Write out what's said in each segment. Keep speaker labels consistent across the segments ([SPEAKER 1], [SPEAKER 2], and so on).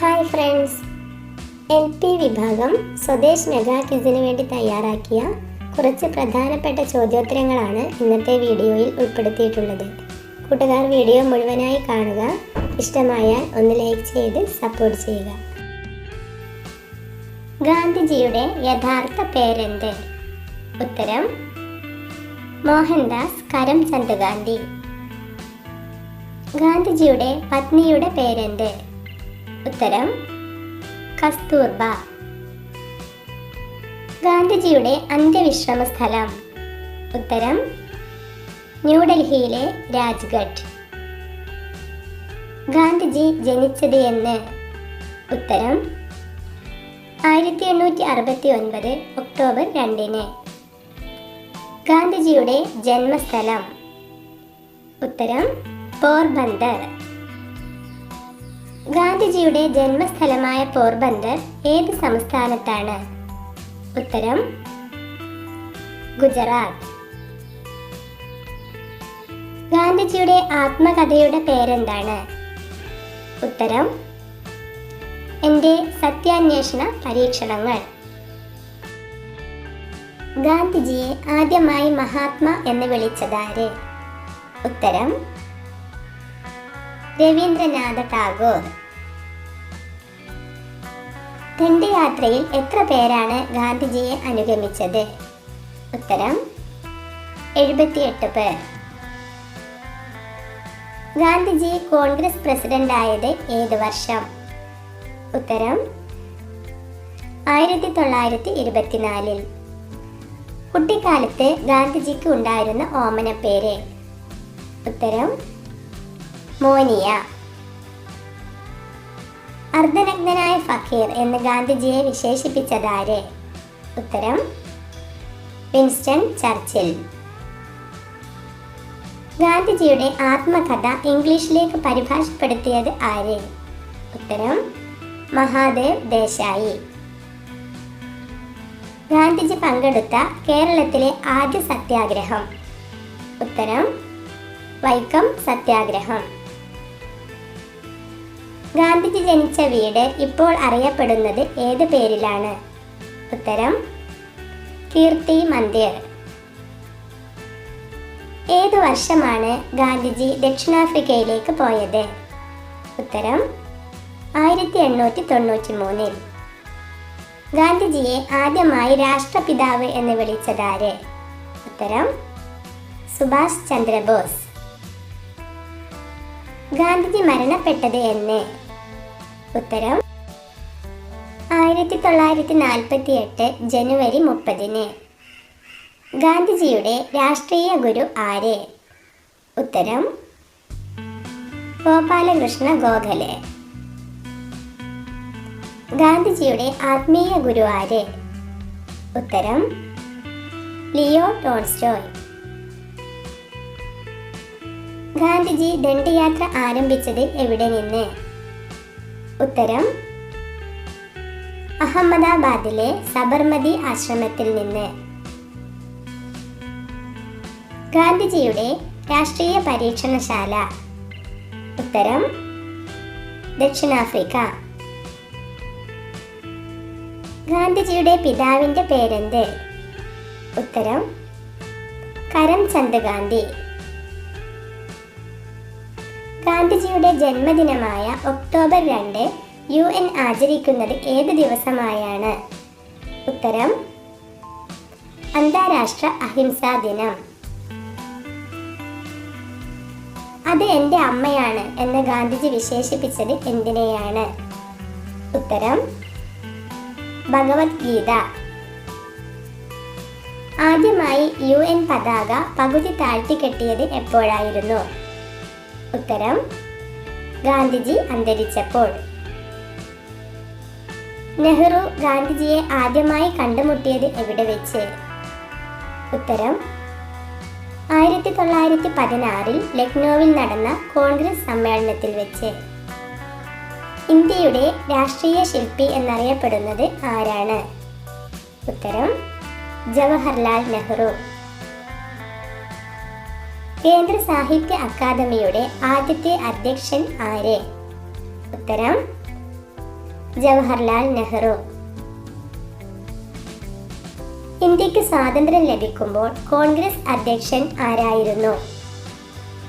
[SPEAKER 1] Hi friends. L P വിഭാഗം Swadesh mega ക്വിസിന് വേണ്ടി തയ്യാറാക്കിയ കുറച്ച് പ്രധാനപ്പെട്ട ചോദ്യോത്തരങ്ങളാണ് ഇന്നത്തെ വീഡിയോയിൽ ഉൾപ്പെടുത്തിയിട്ടുള്ളത്. കൂട്ടുകാർ വീഡിയോ മുഴുവനായി കാണുക. ഇഷ്ടമായാൽ ഒന്ന് ലൈക്ക് ചെയ്ത് സപ്പോർട്ട് ചെയ്യുക. ഗാന്ധിജിയുടെ യഥാർത്ഥ പേരെന്ത്? ഉത്തരം മോഹൻദാസ് കരംചന്ദ് ഗാന്ധി. ഗാന്ധിജിയുടെ പത്നിയുടെ പേരെന്ത്? ഉത്തരം കസ്തൂർബ. ഗാന്ധിജിയുടെ അന്ത്യവിശ്രമ സ്ഥലം ഉത്തരം ന്യൂഡൽഹിയിലെ രാജ്ഘട്ട്. ഗാന്ധിജി ജനിച്ചത് എന്ന്. ഉത്തരം ആയിരത്തി എണ്ണൂറ്റി അറുപത്തി ഒൻപത് ഒക്ടോബർ രണ്ടിന്. ഗാന്ധിജിയുടെ ജന്മസ്ഥലം. ഉത്തരം പോർബന്ദർ. ഗാന്ധിജിയുടെ ജന്മസ്ഥലമായ പോർബന്ദർ ഏത് സംസ്ഥാനത്താണ്? ഉത്തരം ഗുജറാത്ത്. ഗാന്ധിജിയുടെ ആത്മകഥയുടെ പേരെന്താണ്? ഉത്തരം എന്റെ സത്യാന്വേഷണ പരീക്ഷണങ്ങൾ. ഗാന്ധിജിയെ ആദ്യമായി മഹാത്മാ എന്ന് വിളിച്ചതാര്? ഉത്തരം രവീന്ദ്രനാഥ ടാഗോർ. ദണ്ഡയാത്രയിൽ എത്ര പേരാണ് ഗാന്ധിജിയെ അനുഗമിച്ചത്? ഉത്തരം എഴുപത്തിയെട്ട് പേർ. ഗാന്ധിജി കോൺഗ്രസ് പ്രസിഡന്റ് ആയത് ഏത് വർഷം? ഉത്തരം ആയിരത്തി തൊള്ളായിരത്തി ഇരുപത്തിനാലിൽ കുട്ടിക്കാലത്ത് ഗാന്ധിജിക്ക് ഉണ്ടായിരുന്ന ഓമനപ്പേര്. ഉത്തരം മോനിയ. അർദ്ധനഗ്നനായ ഫക്കീർ എന്ന് ഗാന്ധിജിയെ വിശേഷിപ്പിച്ചതാര്? ഉത്തരം വിൻസ്റ്റൺ ചർച്ചിൽ. ഗാന്ധിജിയുടെ ആത്മകഥ ഇംഗ്ലീഷിലേക്ക് പരിഭാഷപ്പെടുത്തിയത് ആര്? ഉത്തരം മഹാദേവ് ദേശായി. ഗാന്ധിജി പങ്കെടുത്ത കേരളത്തിലെ ആദ്യ സത്യാഗ്രഹം. ഉത്തരം വൈക്കം സത്യാഗ്രഹം. ഗാന്ധിജി ജനിച്ച വീട് ഇപ്പോൾ അറിയപ്പെടുന്നത് ഏത് പേരിലാണ്? ഉത്തരം കീർത്തി മന്ദിർ ഏത് വർഷമാണ് ഗാന്ധിജി ദക്ഷിണാഫ്രിക്കയിലേക്ക് പോയത്? ഉത്തരം ആയിരത്തി എണ്ണൂറ്റി തൊണ്ണൂറ്റി മൂന്നിൽ ഗാന്ധിജിയെ ആദ്യമായി രാഷ്ട്രപിതാവ് എന്ന് വിളിച്ചതാര് ഉത്തരം സുഭാഷ് ചന്ദ്രബോസ്. ഗാന്ധിജി മരണപ്പെട്ടത് എന്ന്. ഉത്തരം. ആയിരത്തി തൊള്ളായിരത്തി നാൽപ്പത്തി എട്ട് ജനുവരി മുപ്പതിന്. ഗാന്ധിജിയുടെ രാഷ്ട്രീയ ഗുരു ആര്? ഉത്തരം. ഗോപാലകൃഷ്ണ ഗോഖലെ. ഗാന്ധിജിയുടെ ആത്മീയ ഗുരു ആര്? ഉത്തരം. Leo Tolstoy. ഗാന്ധിജി ദണ്ഡയാത്ര ആരംഭിച്ചത് എവിടെ നിന്ന്? ഉത്തരം. അഹമ്മദാബാദിലെ സബർമതി ആശ്രമത്തിൽ നിന്ന്. ഗാന്ധിജിയുടെ രാഷ്ട്രീയ പരീക്ഷണശാല. ഉത്തരം ദക്ഷിണാഫ്രിക്ക. ഗാന്ധിജിയുടെ പിതാവിന്റെ പേരെന്ത്? ഉത്തരം കരംചന്ദ് ഗാന്ധി. ഗാന്ധിജിയുടെ ജന്മദിനമായ ഒക്ടോബർ രണ്ട് യു എൻ ആചരിക്കുന്നത് ഏത് ദിവസമായാണ്? ഉത്തരം അന്താരാഷ്ട്ര അഹിംസാ ദിനം. അത് എന്റെ അമ്മയാണ് എന്ന് ഗാന്ധിജി വിശേഷിപ്പിച്ചത് എന്തിനെയാണ്? ഉത്തരം ഭഗവത്ഗീത. ആദ്യമായി യു എൻ പതാക പകുതി താഴ്ത്തിക്കെട്ടിയത് എപ്പോഴായിരുന്നു? ഉത്തരം ഗാന്ധിജി അന്തരിച്ചപ്പോൾ. നെഹ്റു ഗാന്ധിജിയെ ആദ്യമായി കണ്ടുമുട്ടിയത് എവിടെ വെച്ച്? ഉത്തരം ആയിരത്തി തൊള്ളായിരത്തി പതിനാറിൽ ലക്നൌവിൽ നടന്ന കോൺഗ്രസ് സമ്മേളനത്തിൽ വെച്ച്. ഇന്ത്യയുടെ രാഷ്ട്രീയ ശില്പി എന്നറിയപ്പെടുന്നത് ആരാണ്? ഉത്തരം ജവഹർലാൽ നെഹ്റു. കേന്ദ്ര സാഹിത്യ അക്കാദമിയുടെ ആദ്യത്തെ അധ്യക്ഷൻ ആര്? ഉത്തരം ജവഹർലാൽ നെഹ്റു. ഇന്ത്യയ്ക്ക് സ്വാതന്ത്ര്യം ലഭിക്കുമ്പോൾ കോൺഗ്രസ് അധ്യക്ഷൻ ആരായിരുന്നു?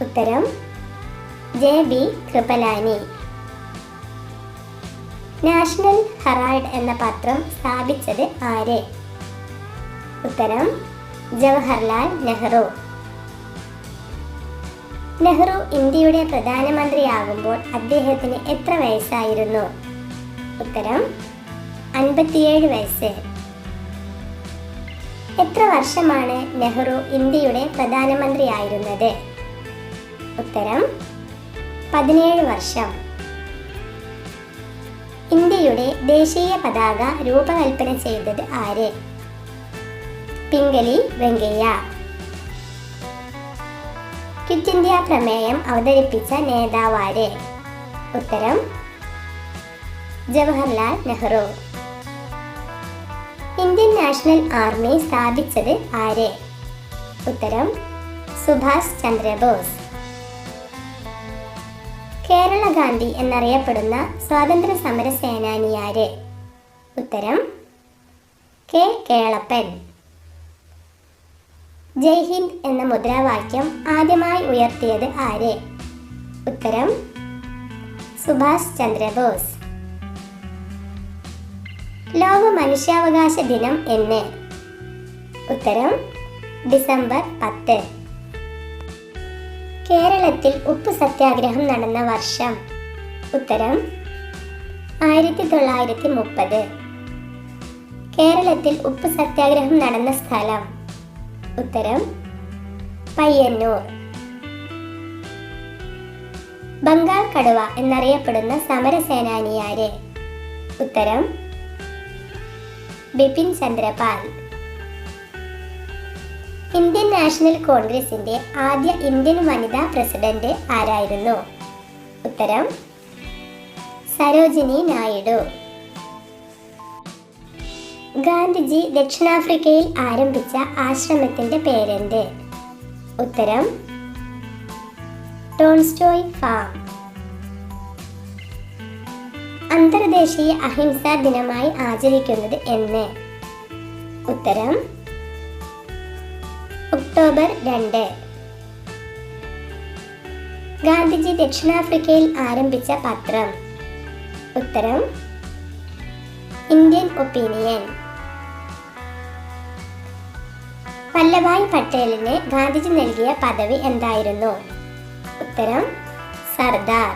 [SPEAKER 1] ഉത്തരം J B Kripalani. National Herald എന്ന പത്രം സ്ഥാപിച്ചത് ആര്? ഉത്തരം ജവഹർലാൽ നെഹ്റു. നെഹ്റു ഇന്ത്യയുടെ പ്രധാനമന്ത്രിയാകുമ്പോൾ അദ്ദേഹത്തിന് എത്ര വയസ്സായിരുന്നു? ഉത്തരം അൻപത്തിയേഴ് വയസ്സ്. എത്ര വർഷമാണ് നെഹ്റു ഇന്ത്യയുടെ പ്രധാനമന്ത്രിയായിരുന്നത്? ഉത്തരം പതിനേഴ് വർഷം. ഇന്ത്യയുടെ ദേശീയ പതാക രൂപകൽപ്പന ചെയ്തത് ആര്? പിംഗലി വെങ്കയ്യ. ക്വിറ്റ് ഇന്ത്യ പ്രമേയം അവതരിപ്പിച്ച നേതാവാര്? ഉത്തരം Jawaharlal Nehru. Indian National Army സ്ഥാപിച്ചത് ആര്? ഉത്തരം സുഭാഷ് ചന്ദ്രബോസ്. കേരള ഗാന്ധി എന്നറിയപ്പെടുന്ന സ്വാതന്ത്ര്യ സമര സേനാനിയാര് ഉത്തരം കെ. കേളപ്പൻ. ജയ് ഹിന്ദ് എന്ന മുദ്രാവാക്യം ആദ്യമായി ഉയർത്തിയത് ആര്? ഉത്തരം സുഭാഷ് ചന്ദ്രബോസ്. ലോക മനുഷ്യാവകാശ ദിനം എന്ന്. ഉത്തരം ഡിസംബർ പത്ത്. കേരളത്തിൽ ഉപ്പ് സത്യാഗ്രഹം നടന്ന വർഷം. ഉത്തരം ആയിരത്തി തൊള്ളായിരത്തി മുപ്പത്. കേരളത്തിൽ ഉപ്പ് സത്യാഗ്രഹം നടന്ന സ്ഥലം. ഉത്തരം പയ്യന്നൂർ. ബംഗാൾ കടുവ എന്നറിയപ്പെടുന്ന സമരസേനാനിയാര് ഉത്തരം ബിപിൻ ചന്ദ്രപാൽ. ഇന്ത്യൻ നാഷണൽ കോൺഗ്രസിന്റെ ആദ്യ ഇന്ത്യൻ വനിതാ പ്രസിഡന്റ് ആരായിരുന്നു? ഉത്തരം സരോജിനി നായിഡു. ഗാന്ധിജി ദക്ഷിണാഫ്രിക്കയിൽ ആരംഭിച്ച ആശ്രമത്തിന്റെ പേരെന്ത്? ഉത്തരം ടോൺസ്റ്റോയ് ഫാം. അന്തർദേശീയ അഹിംസാ ദിനമായി ആചരിക്കുന്നത് എന്ന്. ഉത്തരം ഒക്ടോബർ രണ്ട്. ഗാന്ധിജി ദക്ഷിണാഫ്രിക്കയിൽ ആരംഭിച്ച പത്രം. ഉത്തരം ഇന്ത്യൻ ഒപ്പീനിയൻ. വല്ലഭായ് പട്ടേലിന് ഗാന്ധിജി നൽകിയ പദവി എന്തായിരുന്നു? ഉത്തരം സർദാർ.